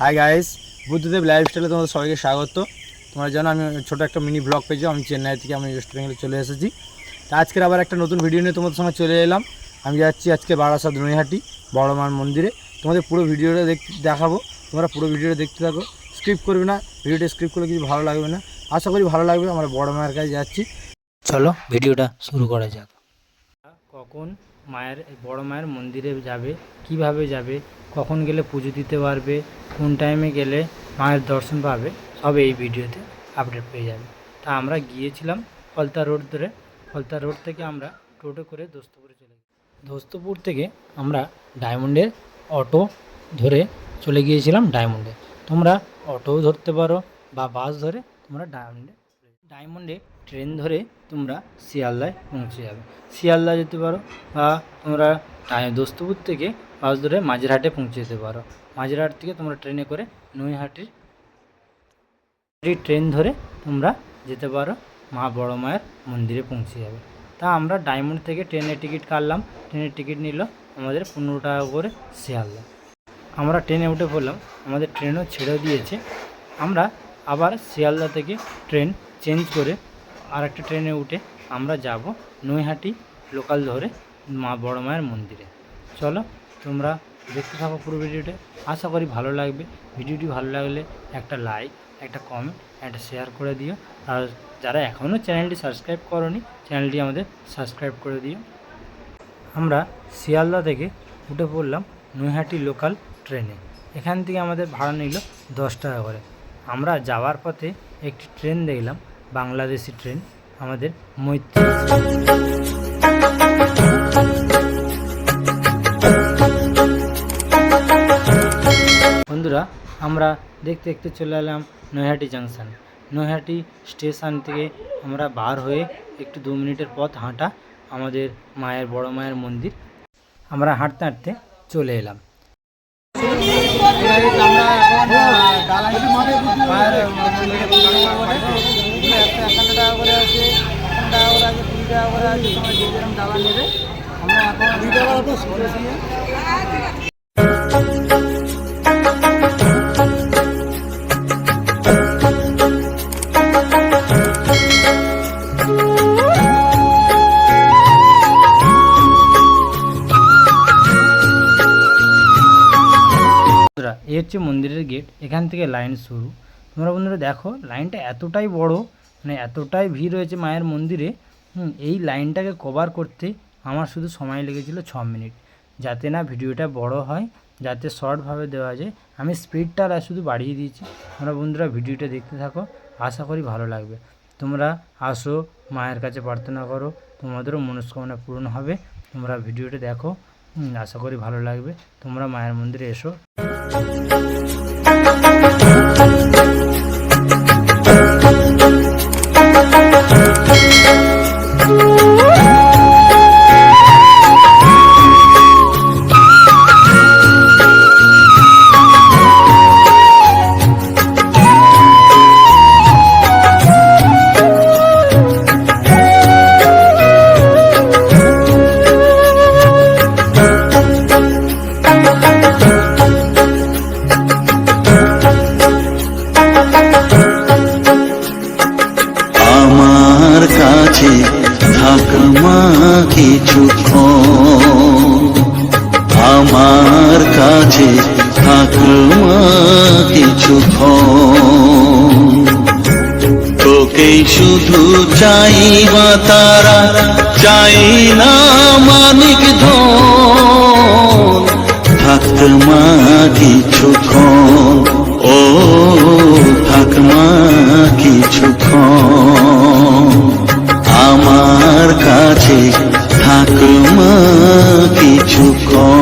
Hi guys Buddhadeb লাইফস্টাইলে তোমাদের সবাইকে স্বাগত। তোমরা জানো আমি ছোটো একটা মিনি ব্লগ পেয়েছি, আমি চেন্নাই থেকে আমি ওয়েস্ট বেঙ্গলে চলে এসেছি। তা আজকের আবার একটা নতুন ভিডিও নিয়ে তোমাদের সঙ্গে চলে এলাম। আমি যাচ্ছি আজকে বারাসাত নৈহাটি বড় মার মন্দিরে। তোমাদের পুরো ভিডিওটা দেখ, দেখাবো। তোমরা পুরো ভিডিওটা দেখতে থাকো। স্ক্রিপ করবে না ভিডিওটা স্ক্রিপ করলে কিছু ভালো লাগবে না। আশা করি ভালো লাগবে, আমরা বড় মায়ের কাছে যাচ্ছি। চলো ভিডিওটা শুরু করা যাক। কখন? মায়ের বড় মায়ের মন্দিরে যাবে, কীভাবে যাবে, কখন গেলে পুজো দিতে পারবে, কোন টাইমে গেলে মায়ের দর্শন পাবে, সব এই ভিডিওতে আপডেট পেয়ে যাবে। তা আমরা গিয়েছিলাম ফলতা রোড ধরে। ফলতা রোড থেকে আমরা টোটো করে দোস্তপুরে চলে গেছি দোস্তপুর থেকে আমরা ডায়মন্ডের অটো ধরে চলে গিয়েছিলাম ডায়মন্ডে। তোমরা অটোও ধরতে পারো বা বাস ধরে তোমরা ডায়মন্ডে ডায়মন্ডে ট্রেন ধরে তোমরা শিয়ালদায় পৌঁছে যাবে। শিয়ালদা যেতে পারো বা তোমরা দোস্তপুর থেকে বাস ধরে মাঝেরহাটে পৌঁছে যেতে পারো। মাঝেরহাট থেকে তোমরা ট্রেনে করে নৈহাটির ট্রেন ধরে তোমরা যেতে পারো মা বড় মায়ের মন্দিরে পৌঁছে যাবে। তা আমরা ডায়মন্ড থেকে ট্রেনের টিকিট কাটলাম। ট্রেনের টিকিট নিল আমাদের পনেরো টাকা করে শিয়ালদা। আমরা ট্রেনে উঠে পড়লাম। আমাদের ট্রেনও ছেড়ে দিয়েছে। আমরা আবার শিয়ালদা থেকে ট্রেন চেঞ্জ করে আর একটা ট্রেনে উঠে আমরা যাব নৈহাটি লোকাল ধরে মা বড় মায়ের মন্দিরে। চলো তোমরা দেখতে থাকো পুরো ভিডিওটা। আশা করি ভালো লাগবে। ভিডিওটি ভালো লাগলে একটা লাইক একটা কমেন্ট একটা শেয়ার করে দিও। আর যারা এখনও চ্যানেলটি সাবস্ক্রাইব করনি চ্যানেলটি আমাদের সাবস্ক্রাইব করে দিও। আমরা শিয়ালদা থেকে উঠে পড়লাম নৈহাটি লোকাল ট্রেনে। এখান থেকে আমাদের ভাড়া নিল দশ টাকা করে। আমরা যাওয়ার পথে একটি ট্রেন দেখলাম। বাংলাদেশি ট্রেন, আমাদের মৈত্রী। বন্ধুরা, আমরা দেখতে দেখতে চলে এলাম নৈহাটি জাংশন নৈহাটি স্টেশন থেকে আমরা বার হয়ে একটু দু মিনিটের পথ হাঁটা আমাদের মায়ের, বড় মায়ের মন্দির। আমরা হাঁটতে হাঁটতে চলে এলাম। এই হচ্ছে মন্দিরের গেট। এখান থেকে লাইন শুরু। তোমরা বন্ধুরা দেখো, লাইনটা এতটাই বড় মানে এতটাই ভিড় হয়েছে মায়ের মন্দিরে হুম, এই লাইনটাকে কভার করতে আমার শুধু সময় লেগেছিল ছ মিনিট। যাতে না ভিডিওটা বড় হয় যাতে শর্টভাবে দেওয়া যায়। আমি স্পিডটা আর শুধু বাড়িয়ে দিয়েছি। তোমরা বন্ধুরা ভিডিওটা দেখতে থাকো আশা করি ভালো লাগবে। তোমরা আসো মায়ের কাছে প্রার্থনা করো তোমাদেরও মনস্কামনা পূরণ হবে। তোমরা ভিডিওটা দেখো আশা করি ভালো লাগবে। তোমরা মায়ের মন্দিরে এসো। কিছুক্ষণ আমার কাছে থাকমা কিছুক্ষণ তোকেই শুধু চাইবা তারা, চাই না মানিক ধন। থাকমা কিছুক্ষণ ও থাকমা কিছুক্ষণ আমার কাছে থাকমা কিছুক্ষণ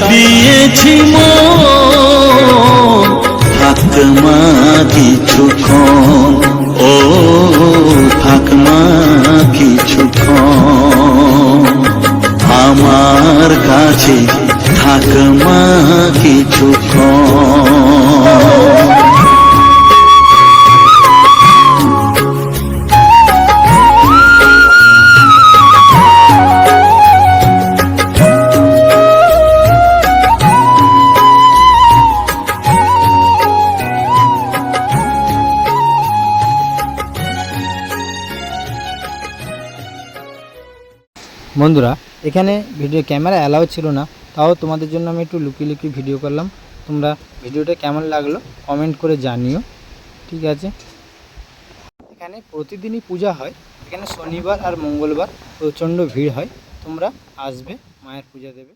তাই দিয়েছি বন্ধুরা, এখানে ভিডিও ক্যামেরা অ্যালাউ ছিল না, তাও তোমাদের জন্য আমি একটু লুকিয়ে লুকিয়ে ভিডিও করলাম। তোমরা ভিডিওটা কেমন লাগল কমেন্ট করে জানিও, ঠিক আছে? এখানে প্রতিদিনই পূজা হয়, এখানে শনিবার আর মঙ্গলবার প্রচণ্ড ভিড় হয়, তোমরা আসবে মায়ের পূজা দেবে।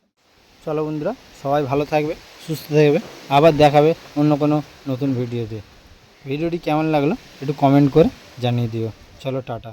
চলো বন্ধুরা, সবাই ভালো থাকবে, সুস্থ থাকবে, আবার দেখাবে অন্য কোনো নতুন ভিডিওতে ভিডিওটি কেমন লাগল একটু কমেন্ট করে জানিয়ে দিও। চলো, টাটা।